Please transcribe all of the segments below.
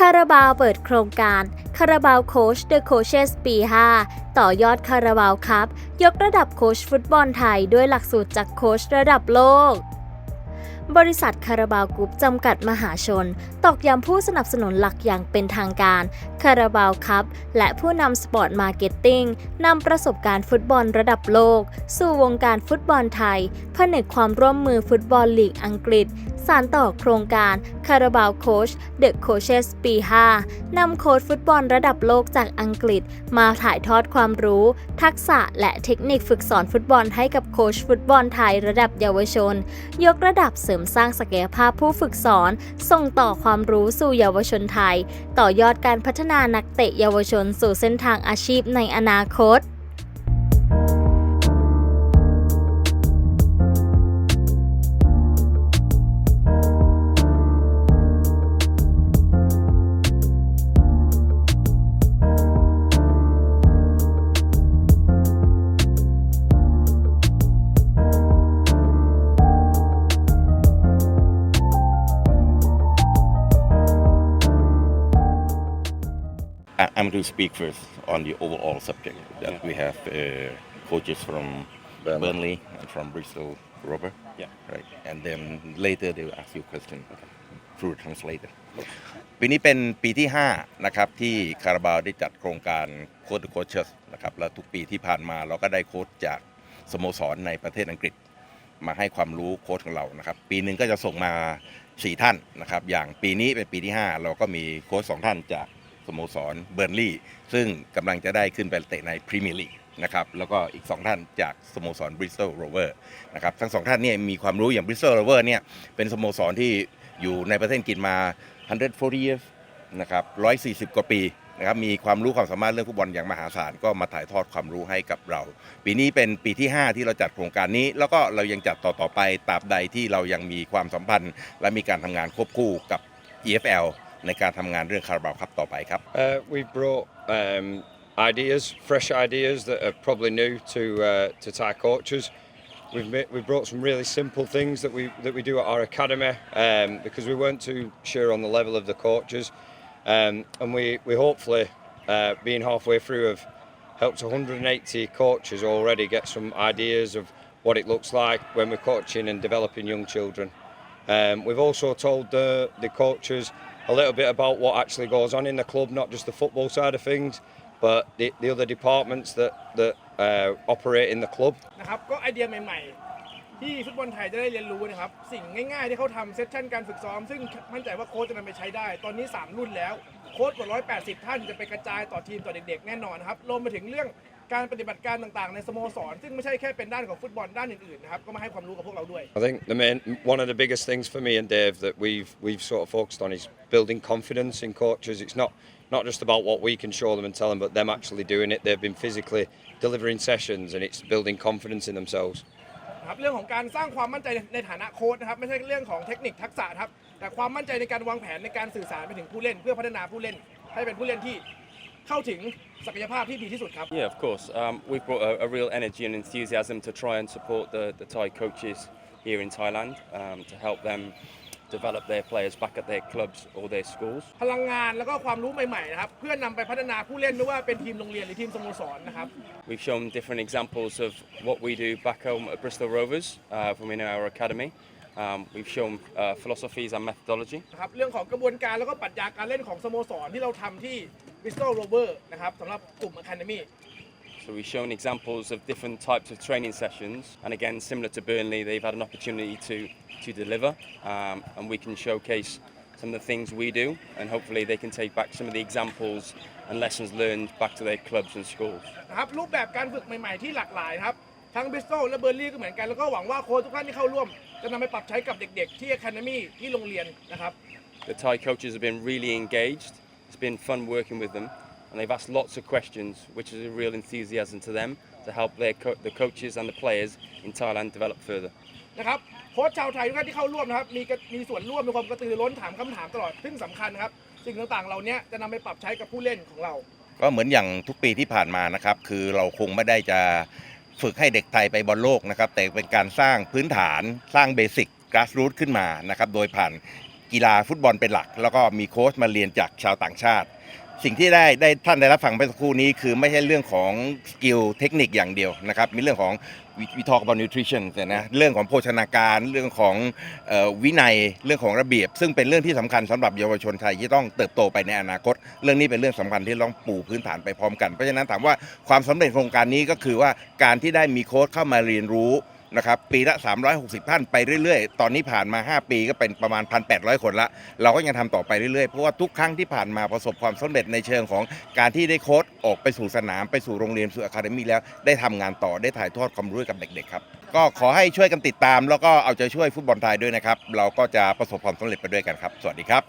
คาราบาวเปิดโครงการคาราบาวโค้ชเดอะโคชเชสปี 5 ต่อยอดคาราบาวครับ ยกระดับโค้ชฟุตบอลไทยด้วยหลักสูตรจากโค้ชระดับโลก บริษัทคาราบาวกรุ๊ปจำกัดมหาชน ตอกย้ำผู้สนับสนุนหลักอย่างเป็นทางการคาราบาวครับและผู้นำสปอร์ตมาร์เก็ตติ้งนำประสบการณ์ฟุตบอลระดับโลก สู่วงการฟุตบอลไทย ผนึกความร่วมมือฟุตบอลลีกอังกฤษ สานต่อโครงการคาราบาวโคชเดอะโคชเชสปี 5 นำโค้ชฟุตบอลระดับโลกจากอังกฤษ มาถ่ายทอดความรู้ ทักษะและเทคนิคฝึกสอนฟุตบอลให้กับโค้ชฟุตบอลไทยระดับเยาวชน ยกระดับเสริมสร้างศักยภาพผู้ฝึกสอน ส่งต่อความรู้สู่เยาวชนไทย ต่อยอดการพัฒนานักเตะเยาวชนสู่เส้นทางอาชีพในอนาคต I- I'm going to speak first on the overall subject that we have uh, coaches from Burnley. Burnley and from Bristol Rover. Yeah. Right. And then later they will ask you a question through the translator. ปีนี้เป็นปีที่ 5 นะครับ ที่คาราบาวได้จัดโครงการโค้ชโค้ชเชสนะครับ และทุกปีที่ผ่านมาเราก็ได้โค้ชจากสโมสรในประเทศอังกฤษ มาให้ความรู้โค้ชของเรานะครับ ปีหนึ่งก็จะส่งมา 4 ท่านนะครับ อย่างปีนี้เป็นปีที่ 5 เราก็มีโค้ชสองท่านจาก สโมสรเบ r ร์นลีย์ซึ่งกำลังจะได้ขึ้นไปเตะในพรีเมียร์ลีกนะครับแล้วก็อีก 2 ท่านจากสโมสรบริสตอลโรเวอร์นะครับทั้งสองท่านเนี่ยมีความรู้อย่างบริสตอลโรเวอร์เนี่ยเป็นสโมสรที่อยู่ในประเทศอังกฤษมา 140 years นะครับ 140 กว่าปีนะครับมีความรู้ความสามารถเรื่องฟุตบอลอย่างมหาศาลก็มาถ่ายทอดความรู้ให้กับเรา ปีนี้เป็นปีที่ 5 ที่เราจัดโครงการนี้ แล้วก็เรายังจัดต่อๆไปตราบใดที่เรายังมีความสัมพันธ์ และมีการทำงานควบคู่กับ EFL ในการทำงานเรื่องคาราบาวครับต่อไปครับ Uh, we've brought um, ideas, fresh ideas that are probably new to uh, to Thai coaches. We've ma- we've brought some really simple things that we that we do at our academy um, because we weren't too sure on the level of the coaches, um, and we we hopefully uh, being halfway through have helped 180 coaches already get some ideas of what it looks like when we're coaching and developing young children. Um, we've also told the, the coaches a little bit about what actually goes on in the club, not just the football side of things, but the, the other departments that, that uh, operate in the club. นะครับก็ไอเดียใหม่ๆ ที่ฟุตบอลไทยจะได้เรียนรู้นะครับ สิ่งง่ายๆที่เขาทำเซสชั่นการฝึกซ้อม ซึ่งมั่นใจว่าโค้ชจะนำไปใช้ได้ ตอนนี้ 3 รุ่นแล้ว โค้ชกว่า 180 ท่านจะไปกระจายต่อทีมต่อเด็กๆ แน่นอนนะครับรวมไปถึงเรื่อง การปฏิบัติการต่างๆ ในสโมสร ซึ่งไม่ใช่แค่เป็นด้านของฟุตบอลด้านอื่นๆนะครับก็มาให้ความรู้กับพวกเราด้วย I think the main one of the biggest things for me and Dave that we've we've sort of focused on is building confidence in coaches. It's not not just about what we can show them and tell them, but them actually doing it. They've been physically delivering sessions, and it's building confidence in themselves. นะครับเรื่องของการสร้างความมั่นใจในในฐานะโค้ชนะครับไม่ใช่เรื่องของเทคนิคทักษะครับแต่ความมั่นใจในการวางแผนในการสื่อสารไปถึงผู้เล่น เพื่อพัฒนาผู้เล่น ให้เป็นผู้เล่นที่ เข้าถึงศักยภาพที่ดีที่สุดครับ Yeah, of course. Um, we've brought a, a real energy and enthusiasm to try and support the, the Thai coaches here in Thailand um, to help them develop their players back at their clubs or their schools. พลังงานแล้วก็ความรู้ใหม่ๆนะครับเพื่อนำไปพัฒนาผู้เล่นไม่ว่าเป็นทีมโรงเรียนหรือทีมสโมสรนะครับ We've shown different examples of what we do back home at Bristol Rovers uh, from in our academy. Um, we've shown uh, philosophies and methodology. นะครับเรื่องของกระบวนการแล้วก็ปรัชญาการเล่นของสโมสรที่เราทำที่ Bristol Rover นะครับสำหรับกลุ่ม Academy So we've shown examples of different types of training sessions, and again, similar to Burnley, they've had an opportunity to to deliver, um, and we can showcase some of the things we do, and hopefully they can take back some of the examples and lessons learned back to their clubs and schools. นะครับรูปแบบการฝึกใหม่ๆที่หลากหลายนะครับ ทั้ง Bristol และ Burnley ก็เหมือนกัน แล้วก็หวังว่าโค้ชทุกท่านที่เข้าร่วม จะนำไปปรับใช้กับเด็กๆ ที่ Academy ที่โรงเรียนนะครับ The Thai coaches have been really engaged. It's been fun working with them, and they've asked lots of questions, which is a real enthusiasm to them to help their co- the coaches and the players in Thailand develop further. นะครับโค้ชชาวไทยทุกท่านที่เข้าร่วมนะครับมีกระมีส่วนร่วมมีความกระตือรือร้นถามคำถามตลอดซึ่งสำคัญนะครับสิ่งต่างๆเหล่านี้จะนำไปปรับใช้กับผู้เล่นของเรา ก็เหมือนอย่างทุกปีที่ผ่านมานะครับ คือเราคงไม่ได้จะ ฝึกให้เด็กไทยไปบอลโลกนะครับ แต่เป็นการสร้างพื้นฐานสร้างเบสิกกราสรูทขึ้นมานะครับ โดยผ่านกีฬาฟุตบอลเป็นหลัก แล้วก็มีโค้ชมาเรียนจากชาวต่างชาติ สิ่งที่ได้ได้ท่านได้รับฟังไปสักครู่นี้คือไม่ใช่เรื่องของสกิลเทคนิคอย่างเดียวนะครับมีเรื่องของวิทอกบอลนิวทริชั่นนะเรื่องของโภชนาการเรื่องของวินัยเรื่องของระเบียบ ซึ่งเป็นเรื่องที่สำคัญสำหรับเยาวชนไทยที่ต้องเติบโตไปในอนาคต เรื่องนี้เป็นเรื่องสำคัญที่ต้องปูพื้นฐานไปพร้อมกันเพราะฉะนั้นถามว่าความสำเร็จโครงการนี้ก็คือว่าการที่ได้มีโค้ชเข้ามาเรียนรู้ นะครับปีละ 360 ท่านไปเรื่อยๆ ตอนนี้ผ่านมา 5 ปีก็เป็นประมาณ 1,800 คนละ เราก็ยังทำต่อไปเรื่อยๆ เพราะว่าทุกครั้งที่ผ่านมาประสบความสำเร็จในเชิงของการที่ได้โค้ชออกไปสู่สนามไปสู่โรงเรียนสู่อะคาเดมี่แล้วได้ทำงานต่อได้ถ่ายทอดความรู้กับเด็กๆครับก็ขอให้ช่วยกันติดตาม แล้วก็เอาใจช่วยฟุตบอลไทยด้วยนะครับเราก็จะประสบความสำเร็จไปด้วยกันครับ สวัสดีครับ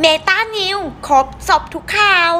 เมตานิวครบสอบทุกข่าว